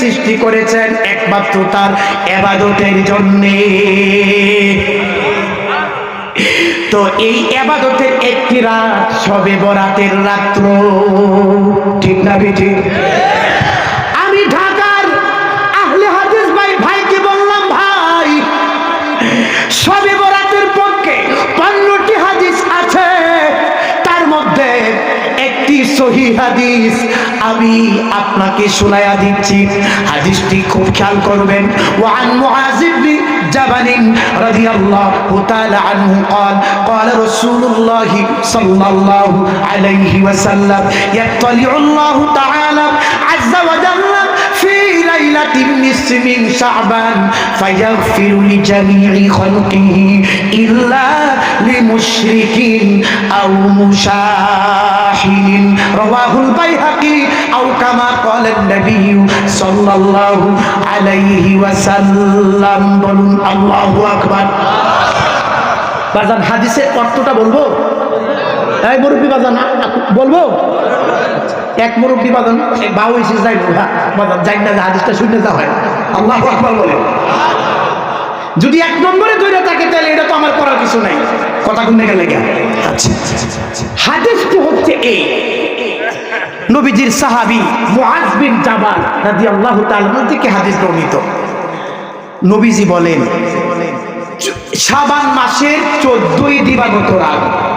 সৃষ্টি করেছেন একমাত্র তার এবাদতের জন্যে। তো এই এবাদতের একটি রাত সবে বরাতের রাত্র। ঠিক না বেঠি সহি হাদিস আমি আপনাকে শোনায়া দিচ্ছি হাদিসটি খুব খেয়াল করবেন ওয়ান মুআজিবনি جبل رضي الله تعالى عنه قال قال رسول الله صلى الله عليه وسلم يطلع الله تعالى عز وجل في ليلة النصف من شعبان فيغفر لجميع خلقه إلا لمشرك أو مشاحن رواه البيهقي أو كما قال النبي صلى الله عليه وسلم বলুন আল্লাহু আকবার বাজান হাদিসের অর্থটা বলবো এই মুরব্বী বাজান বলবো এক মুরব্বী বাজান বাউ এসে যাই যাই না হাদিসটা শুনে যা হয়। আল্লাহ আকবার বলে। যদি এক নম্বরে ধরে থাকে, তাহলে এটা তো আমার করার কিছু নাই। কথা শুনে গেলে গে আচ্ছা। হাদিসটি হচ্ছে এই। নবীজির সাহাবী মুআজ বিন জাবাল রাদিয়াল্লাহু তাআলা থেকে হাদিস বর্ণিত। নবীজি বলেন শাবান মাসের চোদ্দই দিবাগত রাত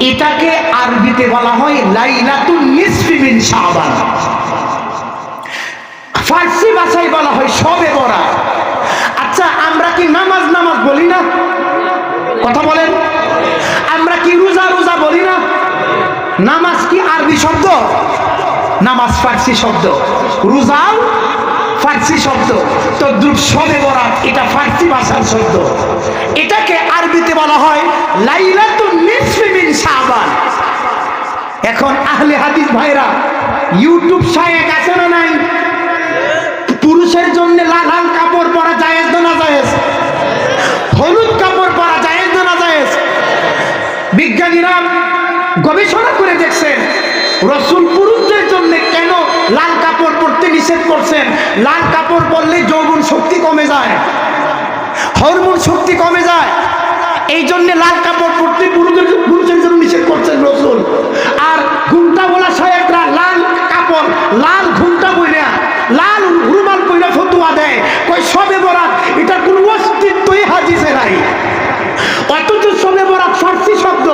এটাকে আরবিতে বলা হয় লাইলাতুন নিসফি মিন শাবান। ফার্সি ভাষায় বলা হয় সবে বরা আচ্ছা আমরা কি নামাজ নামাজ বলি না? কথা বলেন। আমরা কি রোজা রোজা বলি না? নামাজ কি আরবি শব্দ? নামাজ ফার্সি শব্দ। রোজাও ফার্সি শব্দ। তো সবে বরাত, এটা ফার্সি ভাষার শব্দ। এটাকে আরবিতে বলা হয় শাবান এখন আহলে হাদিস ভাইরা, ইউটিউব শায়েক আছে না নাই? পুরুষের জন্য লাল লাল কাপড় পরা জায়েজ না জায়েজ হলুদ কাপড় পরা জায়েজ না জায়েজ বিজ্ঞানীরা গবেষণা করে দেখছেন, রসুল পুরুষদের জন্য কেন লাল কাপড় পরতে নিষেধ করছেন? লাল কাপড় পরলে যৌবন শক্তি কমে যায়। হরমোন শক্তি কমে যায়। এই জন্য লাল কাপড় পরতে পুরুষদের পুরুষের জন্য নিষেধ করছেন রসুল। আর ঘুমটা বলা সাহেবরা লাল কাপড়, লাল ঘুমটা বইরা লাল রুমাল বইরা ফতুয়া দেয়। কই সবে বরাত এটার কোনো অস্তিত্বই হাদিসে নাই। অথচ সবে বরাত ফার্সি শব্দ।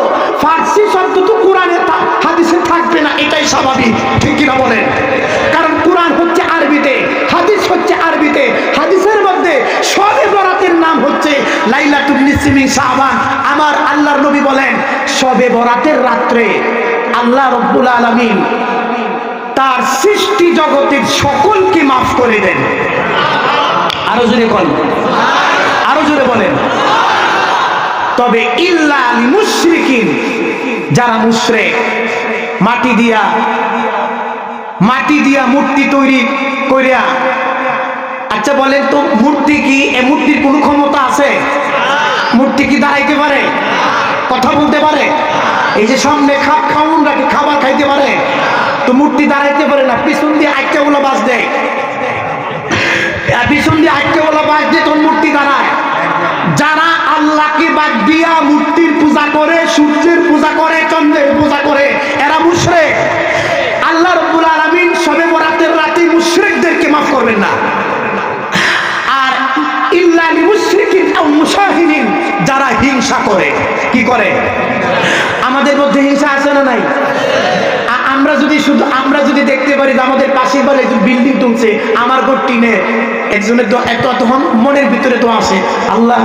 ফার্সি শব্দ তো কোরআনে হাদিসে থাকবে না, এটাই স্বাভাবিক। ঠিক কিনা বলেন? কারণ কোরআন হচ্ছে আরবিতে, হাদিস হচ্ছে আরবিতে। হাদিসের মধ্যে সবে বরাতের নাম হচ্ছে লাইলাতুল নিসমিন শাবান আমার আল্লাহর নবী বলেন, সবে বরাতের রাত্রে আল্লাহ রব্বুল আলামিন তার সৃষ্টি জগতের সকলকে মাফ করে দেন। আরও জোরে বলেন। আরও জোরে বলেন। তবে ইল্লা মুশরিকিন যারা মুশরে মাটি দিয়া মাটি দিয়া মূর্তি তৈরি করিয়া আচ্ছা বলেন তো, মূর্তি কি, এ মূর্তির কোনো ক্ষমতা আছে? মূর্তি কি দাঁড়াইতে পারে? কথা বলতে পারে? এই যে সামনে খাপ খাউন রাখে খাবার খাইতে পারে? তো মূর্তি দাঁড়াইতে পারে না, পিছন দিয়ে আটকে বলা বাস দেয় পিছন দিয়ে আটকে বলা বাস দিয়ে তোর মূর্তি দাঁড়ায়। যারা আল্লাহকে বাদ দিয়া মূর্তির পূজা করে, সূর্যের পূজা করে, চন্দ্রের পূজা করে, এরা মুশরে আল্লাহ রব্বুল আলামিন সবে বরাতের রাতে মুশরিকদেরকে মাফ করবেন না। আর ইল্লা লিমুশরিকিন আও মুশাহিদিন। যারা হিংসা করে, কি করে? আমাদের মধ্যে হিংসা আছে না নাই? আমরা যদি শুধু, আমরা যদি দেখতে পারি আমাদের পাশের বাড়ি একজন বিল্ডিং তুলছে, আমার ঘর টিনের একজনের এত তখন মনের ভিতরে তো আসে আল্লাহ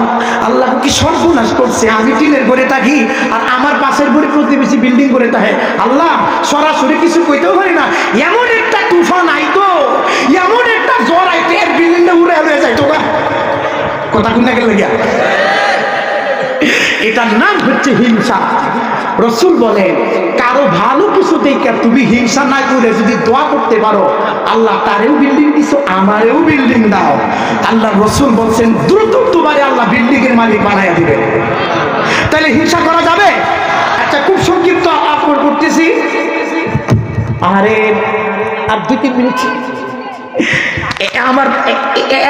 আল্লাহ কি সর্বনাশ করছে? আমি টিনের ঘরে থাকি, আর আমার পাশের ঘরে প্রতিবেশী বিল্ডিং করে থাকে। আল্লাহ, সরাসরি কিছু কইতেও পারি না। এমন একটা তুফান আইতো, এমন একটা জ্বর আইতো, এর বিল্ডিংটা উড়ে হয়ে যাইতো কথা কোন গেলে গিয়া এটার নাম হচ্ছে হিংসা। রসুল বলেন, কারও ভালো কিছু দেখে তুমি হিংসা না করে যদি দোয়া করতে পারো, আল্লাহ তারেও বিল্ডিং দিছো, আমারেও বিল্ডিং দাও। আল্লাহ রসুল বলছেন, দ্রুত তোমারে আল্লাহ বিল্ডিং এর মালিক বানাইয়া দিবে। তাহলে হিংসা করা যাবে? আচ্ছা খুব সংক্ষিপ্ত আপলোড করতেছি। আরে, আর দুই তিন মিনিট। আমার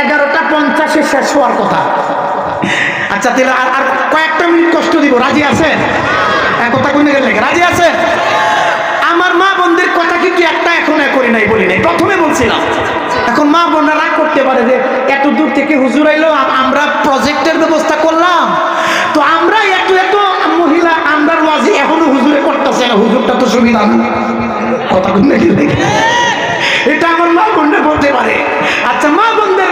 এগারোটা পঞ্চাশে শেষ হওয়ার কথা। আচ্ছা তাহলে আর আর কয়েকটা মিনিট কষ্ট দিব। রাজি আছে এক কথা কোন গেলে রাজি আছে আমার মা বোনদের কথা কিন্তু একটা এখন করি নাই, বলি নাই? প্রথমে বলছিলাম। এখন মা বোনরা রাগ করতে পারে যে এত দূর থেকে হুজুর আইলো আমরা প্রজেক্টের ব্যবস্থা করলাম। তো আমরা এত এত মহিলা, আমরা ওয়াজি এখনও হুজুরে করতেছে না। হুজুরটা তো সুবিধা কথা কোন গেলে এটা আমার মা বোনরা বলতে পারে। আচ্ছা মা বোনদের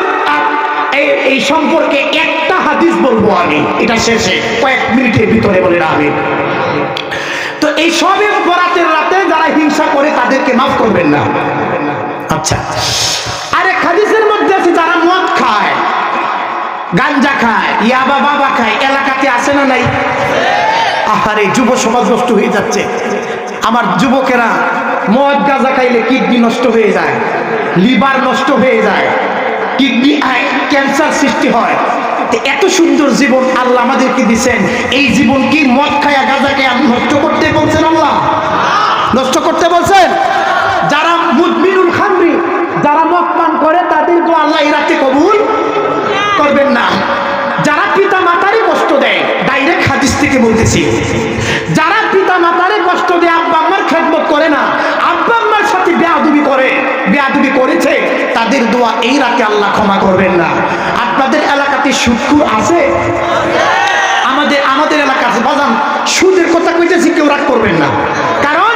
এই সম্পর্কে একটা হাদিস বলব আমি। এটা শেষে, কয়েক মিনিটের ভিতরে বলে আমি তো এই সবে বরাতের রাতে যারা হিংসা করে তাদেরকে মাফ করবেন না। আচ্ছা আরে হাদিসের মধ্যে আছে, যারা মদ খায়, গাঞ্জা খায় ইয়াবা বাবা খায়, এলাকাতে আসে না নাই? আহারে, যুব সমাজ নষ্ট হয়ে যাচ্ছে। আমার যুবকেরা মদ, গাঁজা খাইলে কিডনি নষ্ট হয়ে যায়, লিভার নষ্ট হয়ে যায়। কিডনি ক্যান্সার সৃষ্টি হয়। এত সুন্দর জীবন আল্লাহ আমাদেরকে দিচ্ছেন এই জীবন কি মদ খায়া গাঁজা খায়া নষ্ট করতে বলছেন আল্লাহ? নষ্ট করতে বলছেন? যারা মুদমিনুল খামরি, যারা মদ পান করে তাদেরকে আল্লাহ এই রাতে কবুল করবেন না। যারা পিতা মাতারই কষ্ট দেয় ডাইরেক্ট হাদিস থেকে বলতেছি। যারা পিতা মাতারে কষ্ট দেয়, আব্বা আম্মার খেদমত করে না আব্বা আম্মার সাথে বেয়াদুবি করে বেয়াদুবি করেছে তাদের দোয়া এই রাতে আল্লাহ ক্ষমা করবেন না। আপনাদের এলাকাতে সুক্ষুর আছে? আমাদের আমাদের এলাকা আছে। বাজান, সুদের কথা কইতেছি, কেউ রাগ করবেন না। কারণ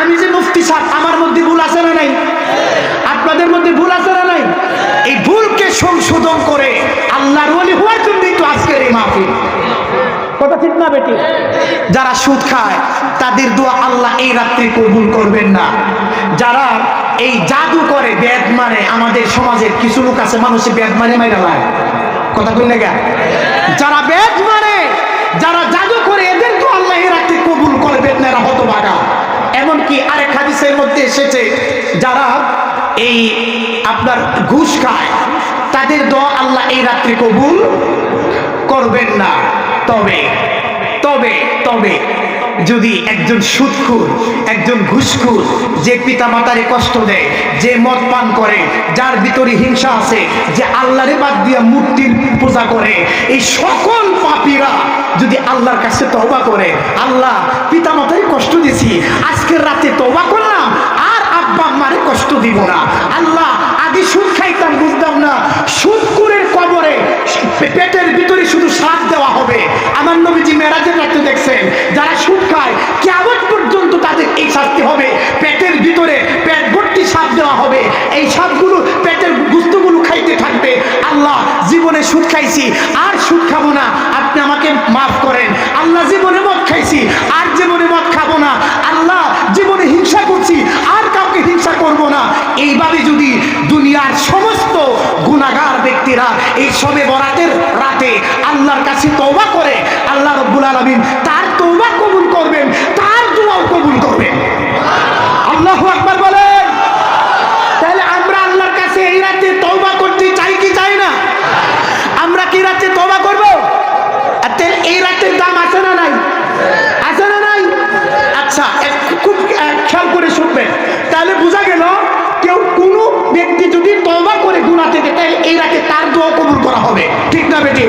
আমি যে মুফতি সাহেব, আমার মধ্যে ভুল আছে না নাই? আপনাদের মধ্যে ভুল আছে না নাই? এই ভুলকে সংশোধন করে আল্লাহর ওলি হওয়ার জন্যই তো আজকের এই মাহফিল। কথা ঠিক না বেটি? যারা সুদ খায়, তাদের দোয়া আল্লাহ এই রাত্রি কবুল করবেন না। যারা এই জাদু করে বেদ মানে আমাদের সমাজের কিছু লোক আছে, মানুষে বেদ মানে মাইরা লায়। কথা কই না যারা বেদ মানে যারা জাদু করে এদের তো আল্লাহ রাত্রি কবুল করবেন না এরা হতভাগা। এমনকি আরেক হাদিসের মধ্যে এসেছে, যারা এই আপনার ঘুষ খায়, তাদের দোয়া আল্লাহ এই রাত্রি কবুল করবেন না। তবে তবে তবে যদি একজন সুদখুর একজন ঘুষখুর, যে পিতা মাতারে কষ্ট দেয়, যে মদ পান করে, যার ভিতরে হিংসা আছে, যে আল্লাহরে বাদ দিয়া মূর্তির পূজা করে, এই সকল পাপীরা যদি আল্লাহর কাছে তবা করে, আল্লাহ পিতা মাতারে কষ্ট দিছি আজকের রাতে তওবা করলাম, আর আব্বা আম্মারে কষ্ট দিব না। আল্লাহ আগে সুদ খাইতাম, বুঝতাম না সুদকুরের কবরে পে- পেটের ভিতরে শুধু সাপ দেওয়া হবে। আমার নবীজি মেরাজের রাতে দেখছেন, যারা সুদ খায় কেমন পর্যন্ত তাদের এই শাস্তি হবে। পেটের ভিতরে পেট ভর্তি সাপ দেওয়া হবে। এই সাপগুলো পেটের গুস্তগুলো খাইতে থাকবে। আল্লাহ জীবনে সুদ খাইছি, আর সুদ খাব না। আপনি আমাকে মাফ করেন। আল্লাহ জীবনে মদ খাইছি, আর জীবনে মদ খাব না। আল্লাহ জীবনে হিংসা করছি, আর কাউকে হিংসা করব না। এইভাবে যদি দুনিয়ার সমস্ত গুণাগার ব্যক্তিরা এই সবে বরাতের রাতে আল্লাহর কাছে তওবা করে, আল্লাহ রব্বুল আলমিন তার তওবা কবুল করবেন, তার দোয়াও কবুল করবেন। দোয়া কবুল করা হবে। ঠিক না বেটি?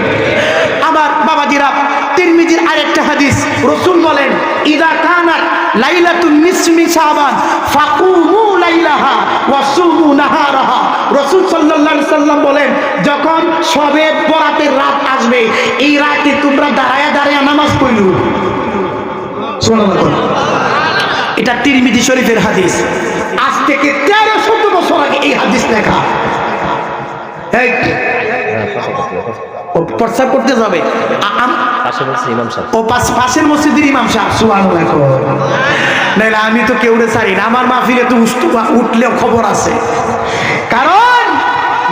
আমার বাবাজিরা তিরমিজির আরেকটা হাদিস রসুল বলেন, ইদা কানাত লাইলাতুন নিসমি শাবান ফাকুমু লাইলাহা ওয়া সুমু নাহারাহা। রাসূল সাল্লাল্লাহু সাল্লাম বলেন, যখন সবে বরাতের রাত আসবে, এই রাতে তোমরা দাঁড়ায়া দাঁড়ায়া নামাজ সুবহানাল্লাহ। এটা তিরমিজি শরীফের হাদিস। আজ থেকে তেরো শত বছর আগে এই হাদিস লেখা। ও প্রস্তাব করতে যাবে। ও পাশের মসজিদের ইমাম সাহেব নাইলে আমি তো কেউ ছাড়ি না আমার মাহফিলে তো উঠলেও খবর আছে। কারণ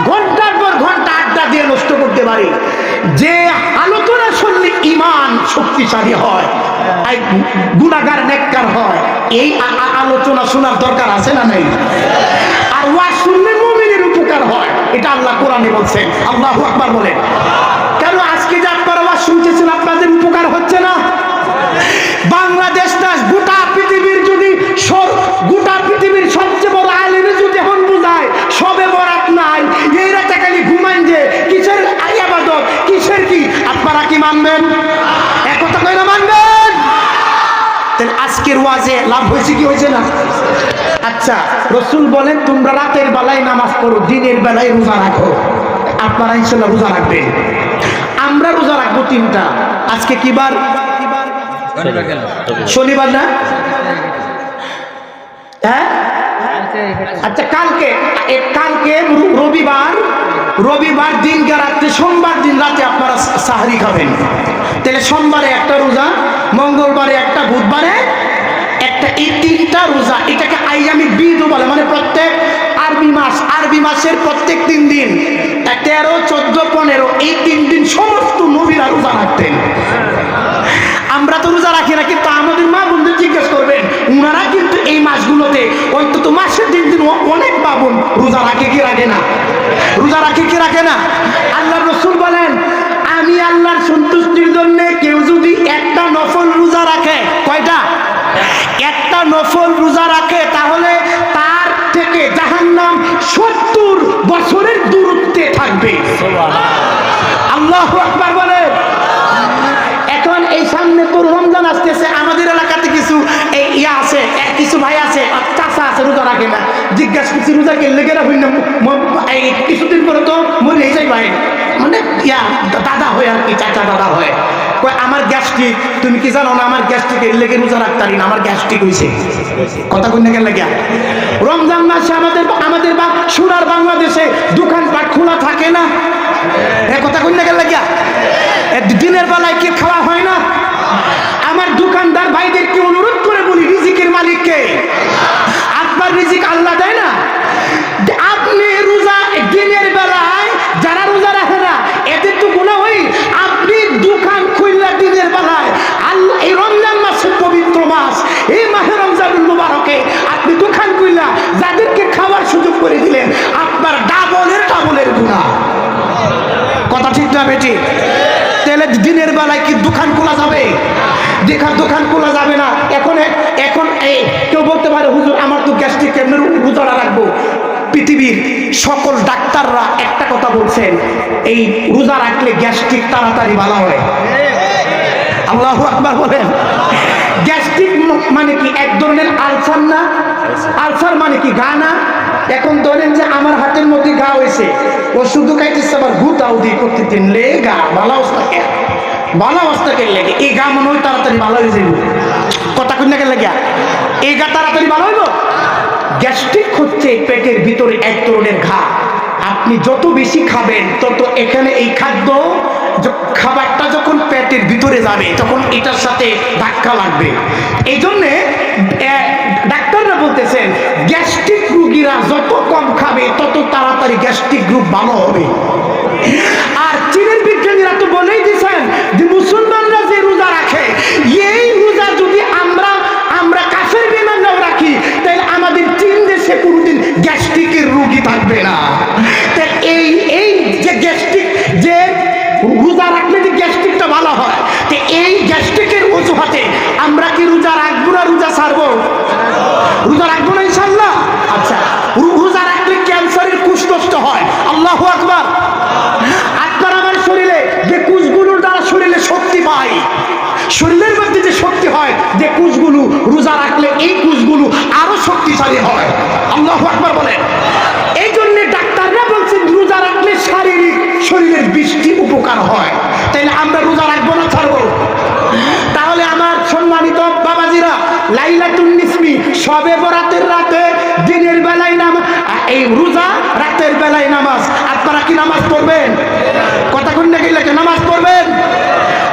ঘণ্টার পর ঘণ্টা আড্ডা দিয়ে নষ্ট করতে পারি। যে আলোচনা শুনলে ইমান শক্তিশালী হয় গুণাগার নেককার হয় এই আলোচনা শোনার দরকার আছে না নাই? আর ওয়াজ শুনলে মুমিনের উপকার হয়। এটা আল্লাহ কোরআনে বলছেন আল্লাহ আকবার বলেন কেন আজকে যা আওয়াজ শুনতেছেন, আপনাদের উপকার হচ্ছে না? বাংলাদেশটা গোটা পৃথিবীর যদি গোটা পৃথিবীর সবচেয়ে বড় আলিমে যদি হন বোঝায়, সবে বরাত নাই। এই রাতে খালি ঘুমাইন যে কিসের আবাদত? কিসের কি? আপনারা কি মানবেন? আজকের ওয়াজে লাভ হয়েছে কি হয়েছে না? আচ্ছা রসুল বলেন তোমরা রাতের বেলায় নামাজ পড়ো দিনের বেলায় রোজা রাখো। আপনারা ইনশাল্লাহ রোজা রাখবে আমরা রোজা রাখব তিনটা। আজকে কি বার? শনিবার না? হ্যাঁ? আচ্ছা কালকে কালকে রবিবার রবিবার দিন রাত্রে, সোমবার দিন রাতে আপনারা সাহারি খাবেন। তাহলে সোমবারে একটা রোজা, মঙ্গলবারে একটা, বুধবারে একটা, এই তিনটা রোজা, এটাকে আইয়ামি বিদ বলে মানে প্রত্যেক আরবি মাস, আরবি মাসের প্রত্যেক তিন দিন, তেরো, চোদ্দ, পনেরো, এই তিন দিন সমস্ত নবীরা রোজা রাখতেন। আমরা তো রোজা রাখি না, কিন্তু আমাদের মা বোনদের জিজ্ঞেস করবেন ওনারা কিন্তু এই মাসগুলোতে অন্তত মাসের দিন দিন অনেক মা বোন রোজা রাখে কি রাখে না? রোজা রাখে কি রাখে না? আল্লাহ রসুল বলেন আমি আল্লাহর সন্তুষ্টির জন্য কেউ যদি একটা নফল রোজা রাখে কয়টা? একটা নফল রোজা রাখে তাহলে তার থেকে জাহান্নাম সত্তর বছরের দূরত্বে থাকবে। আল্লাহ আকবার বলেন। এখন এই সামনে তো রমজান আসতেছে আমাদের এলাকাতে কিছু ইয়া আছে কিছু ভাই আছে চাষা আছে, রোজা রাখে না। জিজ্ঞাসা করছি, রোজা কেলে ম- এই কিছুদিন পরে তো মরে যাই ভাই। মানে ইয়া দাদা হয় আর কি, চাচা দাদা হয়। আমার গ্যাস্ট্রিক, তুমি কি জানো না, আমার গ্যাস্ট্রিক এর লেগে রোজা রাখতারি না, আমার গ্যাস্ট্রিক হয়েছে কথা কই না কেন লাগিয়া? রমজান মাসে আমাদের আমাদের বা, সুরার বাংলাদেশে দোকানপাট খোলা থাকে না? এ কথা কই না কেন লাগিয়া? দিনের বেলায় কি খাওয়া হয় না? আমার দোকানদার ভাইদেরকে অনুরোধ করে বলি, রিজিকের মালিককে। আপনার রিজিক আল্লাহ দেয় না। আপনি রোজা দিনের বেলায়, যারা রোজা রাখে না, এদের তো গুণা হই আপনি দোকান খুললা দিনের বেলায়, আল্লাহ, এই রমজান মাসের পবিত্র মাস, এই মাহে রমজানুল মুবারকে আপনি দোকান খুললা যাদেরকে খাওয়ার সুযোগ করে দিলেন, আপনার ডাবলের ডাবলের গুণা কথা ঠিক না বেটি তাহলে দিনের বেলায় কি দোকান খোলা যাবে? দেখার দোকান খোলা যাবে না, এখন এখন এই কেউ বলতে পারে, হুজুর, আমার তো গ্যাস্ট্রিক কেমন রোজাটা রাখব। পৃথিবীর সকল ডাক্তাররা একটা কথা বলছেন, এই রোজা রাখলে গ্যাস্ট্রিক তাড়াতাড়ি ভালো হয়। আল্লাহ আকবার বলেন। গ্যাস্ট্রিক মানে কি, এক ধরনের আলসার না? আলসার মানে কি গা না? এখন ধরেন যে আমার হাতের মধ্যে ঘা হয়েছে, ও শুধু খাইতেছে আবার গুতাও দিয়ে করতে দিন লে গা ভালো অবস্থা কে? ভালো অবস্থা কে লেগে? এই গা মনে হয় তাড়াতাড়ি ভালো হয়ে যাবে কথা কন্যা কে লেগে এই গা তাড়াতাড়ি ভালো হইব? গ্যাস্ট্রিক হচ্ছে পেটের ভিতরে এক ধরনের ঘা। আপনি যত বেশি খাবেন, তত এখানে এই খাদ্য খাবারটা যখন পেটের ভিতরে যাবে, তখন এটার সাথে ধাক্কা লাগবে। এই জন্যে ডাক্তাররা বলতেছেন, গ্যাস্ট্রিক রুগীরা যত কম খাবে, তত তাড়াতাড়ি গ্যাস্ট্রিক গ্রুপ ভালো হবে। আর চীনের বিজ্ঞানীরা তো বলেই দিয়েছেন যে মুসলমানরা যে রোজা রাখে, এই রোজা যদি আমরা আমরা কাফের বিমানরাও রাখি, তাহলে আমাদের চীন দেশে কোনোদিন গ্যাস্ট্রিকের রোগী থাকবে না। এই এই যে গ্যাস্ট্রিক যে রোজা রাখলে যে গ্যাস্ট্রিকটা ভালো হয়, তো এই গ্যাস্ট্রিকের অজুহাতে আমরা কি রোজা রাখব না রোজা ছাড়বো? রোজা রাখব না ইনশাল্লাহ আচ্ছা রো- রোজা রাখলে ক্যান্সারের কুষ্ঠ নষ্ট হয় আল্লাহ আকবার আপনার আমার শরীরে যে কুশগুলোর দ্বারা শরীরে শক্তি পায় শরীরের মধ্যে যে শক্তি হয় যে কুশগুলো রোজা রাখলে এই কুশগুলো আরও শক্তিশালী হয় আকবার বলেন এই জন্য ডাক্তাররা বলছেন, রোজা রাখলে শারীরিক শরীরের বৃষ্টি উপকার হয়। তাইলে আমরা রোজা রাখব না, ছাড়বো। তাহলে আমার সম্মানিত বাবাজিরা, লাইলাতুন নিসমি, সবে বরাতের রাতে দিনের বেলায় নাম এই রোজা রাতের বেলায় নামাজ, আপনারা কি নামাজ পড়বেন? কথা কোন গেলে নামাজ পড়বেন?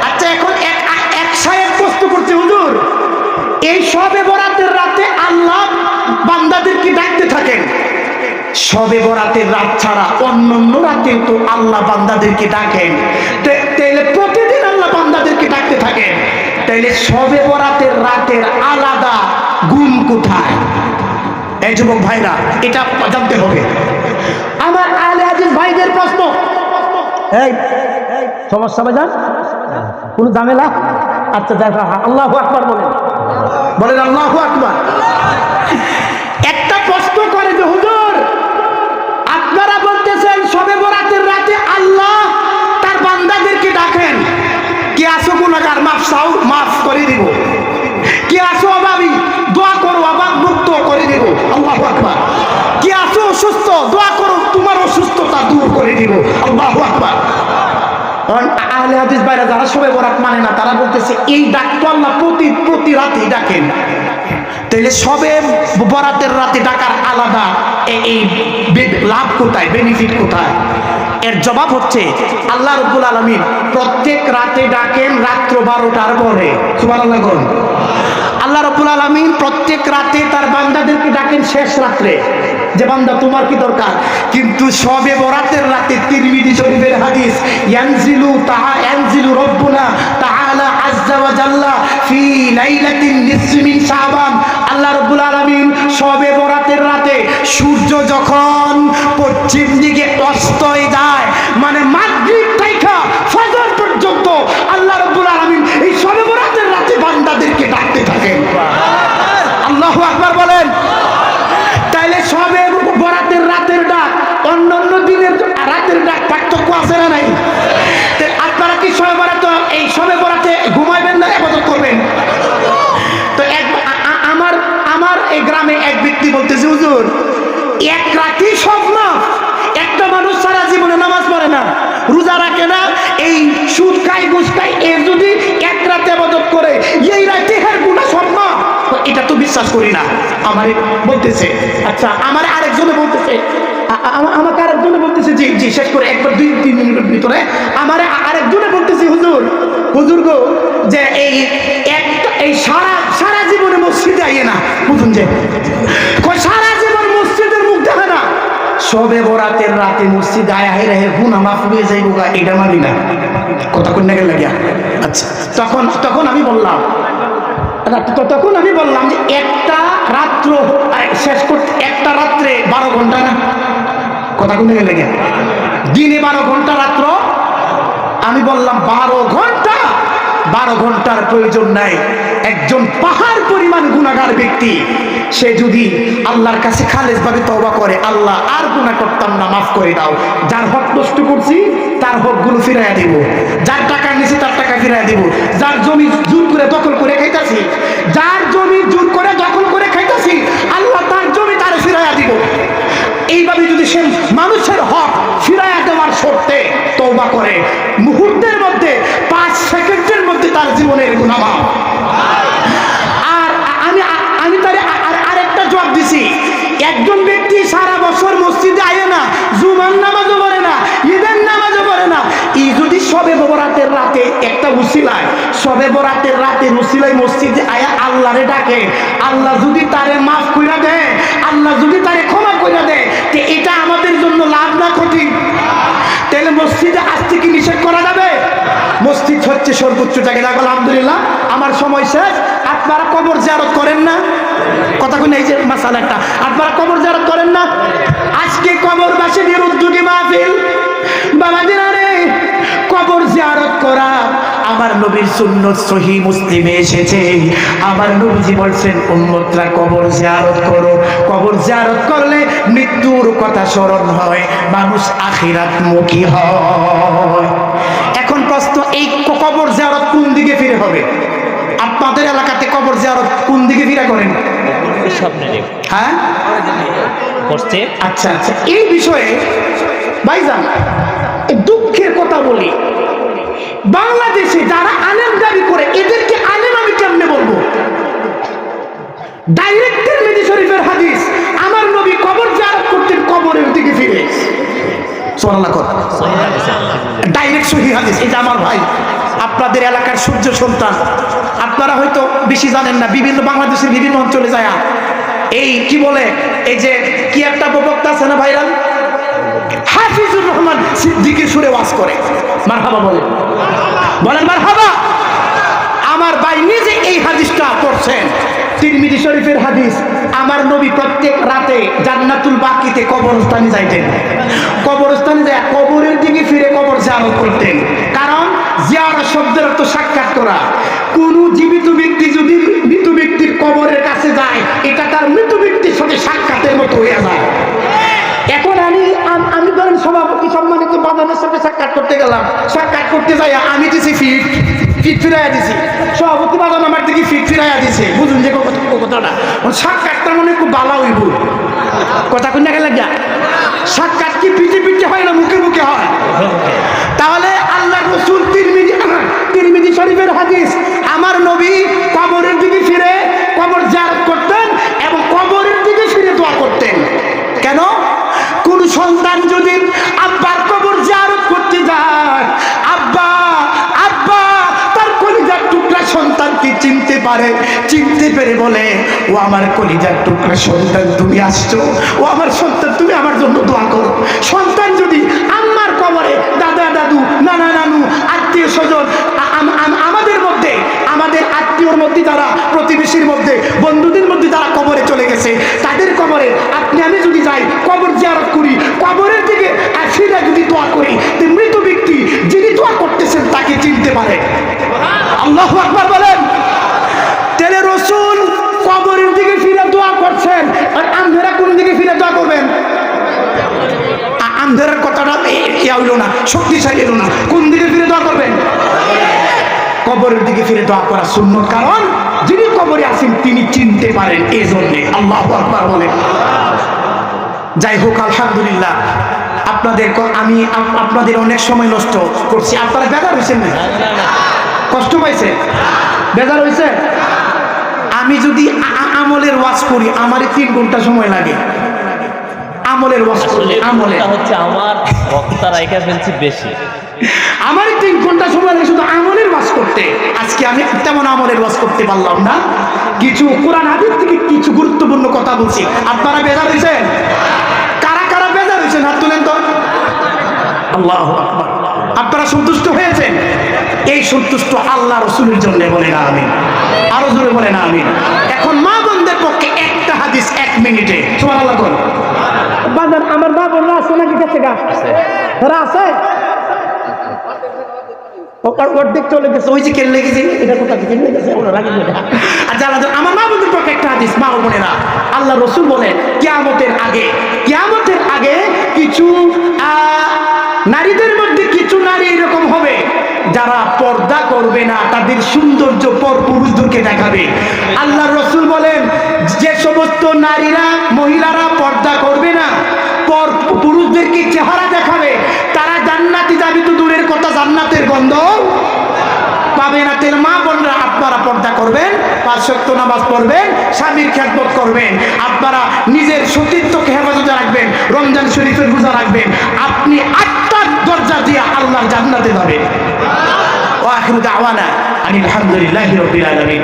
আচ্ছা এখন এক এক সাহেব প্রশ্ন করছে, হুজুর, এই সবে সবে বরাতের রাত ছাড়া অন্য অন্য রাতেও তো আল্লাহ বান্দাদেরকে ডাকেন। তাইলে প্রতিদিন আল্লাহ বান্দাদেরকে ডাকতে থাকেন। তাইলে সবে বরাতের রাতের আলাদা গুণ কোথায়? এই যুবক ভাইরা এটা জানতে হবে। আমার আলে আজিজ ভাইদের প্রশ্ন। এই সমস্যা বাজান কোন ঝামেলা? আচ্ছা দেখা আল্লাহ আকবার বলেন। বলেন আল্লাহ আকবার। একটা প্রশ্ন গুণাগার মাফ চাও মাফ করে দিব। কি আছো অভাবী? দোয়া করো অভাব মুক্ত করে দিব। আল্লাহ আকবার। কি আছো অসুস্থ? দোয়া করো, তোমার অসুস্থতা দূর করে দিব। আল্লাহ আকবার। মানে তারা বলতেছে, এই ডাক তো প্রতি প্রতি রাতেই ডাকেন। তাহলে সবে বরাতের রাতে ডাকার আলাদা এই লাভ কোথায়? বেনিফিট কোথায়? এর জবাব হচ্ছে আল্লাহ রব্বুল আলমিন প্রত্যেক রাতে ডাকেন রাত্র বারোটার পরে। সুবাহ আল্লাহ রব্বুল আলমিন প্রত্যেক রাতে তার বান্দাদেরকে ডাকেন শেষ রাত্রে। যে বান্দা, তোমার কি দরকার? কিন্তু সবে বরাতের রাতে তিরমিজি শরীফের হাদিস, ইয়ানজিলু তাহা, ইয়ানজিলু রব্বুনা তাআলা আজ্জা ওয়া জাল্লা ফি লাইলাতিন নিসফি মিন শাবান। আল্লাহ রাব্বুল আলামিন সবে বরাতের রাতে সূর্য যখন পশ্চিম দিকে অস্ত করি না। আমার বলতেছে আচ্ছা আমার আরেকজনে বলতেছে আমাকে আরেকজনে বলতেছে, জি জি, শেষ করে একবার দুই, তিন মিনিটের ভিতরে আরেকজনে হুজুর হুজুর গো, যে এই একটা, এই সারা সারা জীবনে মসজিদে আইয়ে না, বুঝুন যে সারা জীবন মসজিদের মুখ দেখে না, সবে বরাতের রাতে মসজিদ আয়া হে রে গুনা মাফ হয়ে যাইব এটা মানি না। কথা কোন নাকি লাগিয়া? আচ্ছা তখন তখন আমি বললাম তো তখন আমি বললাম যে একটা রাত্র শেষ করতে একটা রাত্রে বারো ঘণ্টা না? কথা কোন লেগে দিনে বারো ঘণ্টা রাত্র? আমি বললাম বারো ঘণ্টা বারো ঘণ্টার প্রয়োজন নাই। একজন পাহাড় পরিমাণ গুণাগার ব্যক্তি, সে যদি আল্লাহর কাছে খালেজ ভাবে তবা করে, আল্লাহ আর গুণা করতাম না, মাফ করে দাও। যার হক নষ্ট করছি, তার হকগুলো ফিরাইয়া দিব। যার টাকা নিছি, তার টাকা ফিরাইয়া দিব। যার জমি জোর করে দখল করে খাইতাছি, যার জমি জোর করে দখল করে খাইতাছি, আল্লাহ তার জমি তার ফিরাইয়া দিব। এইভাবে যদি সে মানুষের হক ফিরাইয়া দেওয়ার সত্ত্বে তৌবা করে তার জীবনের গুণামা আর আমি আমি তার আরেকটা জবাব দিছি। একজন ব্যক্তি সারা বছর মসজিদে আয় না, জুমার নামাজও পড়ে না, ঈদের নামাজও পড়ে না। ই যদি সবে বরাতের রাতে একটা উসিলায়, সবে বরাতের রাতে উসিলায় মসজিদে আয়া আল্লাহরে ডাকে, আল্লাহ যদি তারে মাফ কইরা দেয় আল্লাহ যদি তারে ক্ষমা কইরা দেয় তে এটা আমাদের জন্য লাভ না ক্ষতি। তাহলে মসজিদে আসতে কি নিষেধ করা যাবে? মসজিদ হচ্ছে সর্বোচ্চ জায়গা। দেখো আলহামদুলিল্লাহ, আমার সময় শেষ। আপনারা কবর জিয়ারত করেন না? কথা কোন এই যে মাসালা একটা। আপনারা কবর জিয়ারত করেন না? আজকে কবরবাসীদের উদ্যোগে মাহফিল? বাবা রে, কবর জিয়ারত করা। আমার নবীর সুন্নত সহি মুসলিমে এসেছে। আমার নবীজি বলছেন, উম্মতরা কবর জিয়ারত করো। কবর জিয়ারত করলে মৃত্যুর কথা স্মরণ হয়, মানুষ আখিরাত মুখী হয়। প্রশ্ন এই কবর জিয়ারত কোন দিকে ফিরে হবে? আপনাদের এলাকাতে কবর জিয়ারত কোন দিকে ফিরে করেন? হ্যাঁ? আচ্ছা আচ্ছা। এই বিষয়ে ভাইজান দুঃখের কথা বলি। বাংলাদেশে যারা আলেম দাবি করে এদেরকে আলেম আমি কেমনে বলব? ডাইরেক্টের মেদি শরীফের হাদিস আমার নবী কবর জারাত করতেন কবরের দিকে ফিরে। হাদিস। এটা আমার ভাই, আপনাদের এলাকার সূর্য সন্তান, আপনারা হয়তো বেশি জানেন না, বিভিন্ন বাংলাদেশের বিভিন্ন অঞ্চলে যায় এই কি বলে, এই যে কি একটা বক্তা আছে না ভাইরাল? হাফিজুর রহমান সিদ্দিকের সুরে ওয়াজ করে। মার হাবা বলে বলেন মার হাবা আমার ভাই নিজে এই হাদিসটা পড়ছেন। তিরমিজি শরীফের হাদিস, আমার নবী প্রত্যেক রাতে জান্নাতুল বাকিতে কবরস্থানে যাইতেন। কবরস্থানে যায় কবরের দিকে ফিরে কবর জিয়ারত করতেন। কারণ জিয়ারত শব্দের অর্থ সাক্ষাৎ করা। কোন জীবিত ব্যক্তি যদি মৃত ব্যক্তির কবরের কাছে যায়, এটা তার মৃত ব্যক্তির সাথে সাক্ষাতের মতো হয়ে যায়। এখন আমি, আম- ধরেন সভাপতি সম্মানিত বাজানের সাথে সাক্ষাৎ করতে গেলাম। সাক্ষাৎ করতে যাই আমি দিছি ফিট ফিট ফিরাইয়া দিছি। সভাপতি বাজান আমার দিকে ফিট ফিরাইয়া দিছে। বুঝুন যে কথা- কথাটা। শাক সাক্ষাৎটা মনে খুব বালা হইব। কথা কোন দেখা লাগিয়া? সাক্ষাৎ কি পিঠে পিঠে হয় না মুখে মুখে হয়? তাহলে আল্লাহ রসুল তিরমিজি তিরমিজি শরীফের হাদিস পারে, চিনতে পেরে বলে, ও আমার কলিজার টুকরা সন্তান, তুমি আসছো। ও আমার সন্তান, তুমি আমার জন্য দোয়া করো। সন্তান যদি আমার কবরে দাদা, দাদু, নানা, নানু, আত্মীয় স্বজন আমাদের মধ্যে, আমাদের আত্মীয়র মধ্যে যারা, প্রতিবেশীর মধ্যে, বন্ধুদের মধ্যে যারা কবরে চলে গেছে, তাদের কবরে আপনি আমি যদি যাই কবর জিয়ারত করি কবরের দিকে ফিরে যদি দোয়া করি তো মৃত ব্যক্তি যিনি দোয়া করতেছেন তাকে চিনতে পারে আল্লাহ আকবার বলেন তেলে রসুল কবরের দিকে ফিরে দোয়া করছেন আর আন্ধেরা কোন দিকে ফিরে দোয়া করবেন আ- আন্ধেরার কথাটা এ- ইয়া হইল না শক্তিশালী না। কোন দিকে ফিরে দোয়া করবেন? কবরের দিকে ফিরে দোয়া করা শূন্য কারণ যিনি কবরে আছেন, তিনি চিনতে পারেন এই জন্যে আল্লাহ আকবার বলেন। যাই হোক, আলহামদুলিল্লাহ। আপনাদের আমি আপনাদের অনেক সময় নষ্ট করছি। আপনারা বেজার হয়েছেন না। কষ্ট পাইছে বেজার হয়েছে আমি যদি আমলের ওয়াজ করি, আমারই তিন ঘণ্টা সময় লাগে। আমলের ভুলটা হচ্ছে আমার ফেলছি বেশি। তিন ঘণ্টা সময় লাগে শুধু আমলের ওয়াজ করতে। আজকে আমি তেমন আমলের ওয়াজ করতে পারলাম না। কিছু কোরআন হাদিস থেকে কিছু গুরুত্বপূর্ণ কথা বলছি। আপনারা বেজার হয়েছেন? কারা কারা বেজার হয়েছেন? হাত তুলেন তো। আল্লাহ। আপনারা সন্তুষ্ট হয়েছেন? এই সন্তুষ্ট আল্লাহ রসুলের জন্য বলে না আমি আরও জোরে বলে না আমি এখন মা বোনদের পক্ষে একটা হাদিস এক মিনিটে। সোমান আল্লাহ বাজার আমার মা বোনরা আছে নাকি কাছে গা? ওরা আছে অর্ধেক চলে গেছে। ওই যে কেলে গেছে। এটা কোথা থেকে কেলে গেছে? ওরা রাখি আর যারা যারা- আমার মা বোনদের পক্ষে একটা হাদিস মা বোনেরা। আল্লাহ রসুল বলেন কিয়ামতের আগে কিয়ামতের আগে কিছু নারীদের মধ্যে কিছু নারী এরকম হবে যারা পর্দা করবে না তাদের সৌন্দর্য পর পুরুষদেরকে দেখাবে। আল্লাহ রসুল বলেন যে সমস্ত নারীরা মহিলারা পর্দা করবে না চেহারা দেখাবে, তারা জান্নাতি যাবি তো দূরের কথা, জান্নাতের গন্ধ। পাবে না তেল মা, বোনরা আপনারা পর্দা করবেন, পাঁচ নামাজ পড়বেন, স্বামীর খ্যাতমত করবেন। আপনারা নিজের সতীত্বকে হেফাজতে রাখবেন, রমজান শরীফের রোজা রাখবেন। আপনি আটটার দরজা দিয়ে আল্লাহর জান্নাতে যাবেন। ও আখির দাওয়ানা আলহামদুলিল্লাহ রবিল আলমিন।